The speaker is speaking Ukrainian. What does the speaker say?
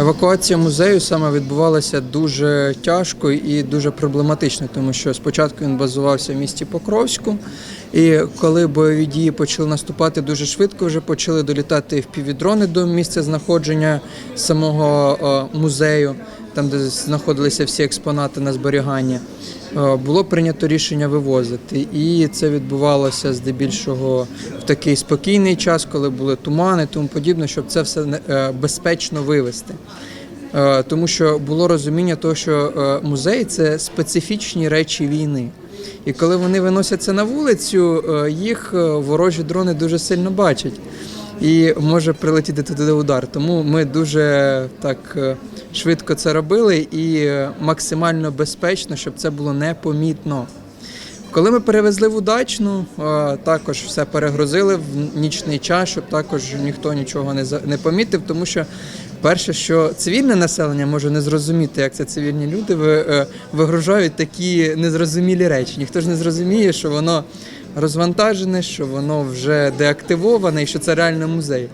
Евакуація музею саме відбувалася дуже тяжко і дуже проблематично, тому що спочатку він базувався в місті Покровську, і коли бойові дії почали наступати дуже швидко, вже почали долітати впівдрони до місця знаходження самого е, музею, там де знаходилися всі експонати на зберігання. Е, Було прийнято рішення вивозити, і це відбувалося здебільшого в такий спокійний час, коли були тумани, тому подібне, щоб це все е, безпечно вивезти. Е, Тому що було розуміння того, що музей це специфічні речі війни. І коли вони виносяться на вулицю, їх ворожі дрони дуже сильно бачать. І може прилетіти туди удар. Тому ми дуже так швидко це робили і е, максимально безпечно, щоб це було непомітно. Коли ми перевезли в удачну, е, також все перегрузили в нічний час, щоб також ніхто нічого не помітив, тому що перше, що цивільне населення може не зрозуміти, як це цивільні люди е, вигружають такі незрозумілі речі. Ніхто ж не зрозуміє, що воно розвантажене, що воно вже деактивоване і що це реально музей.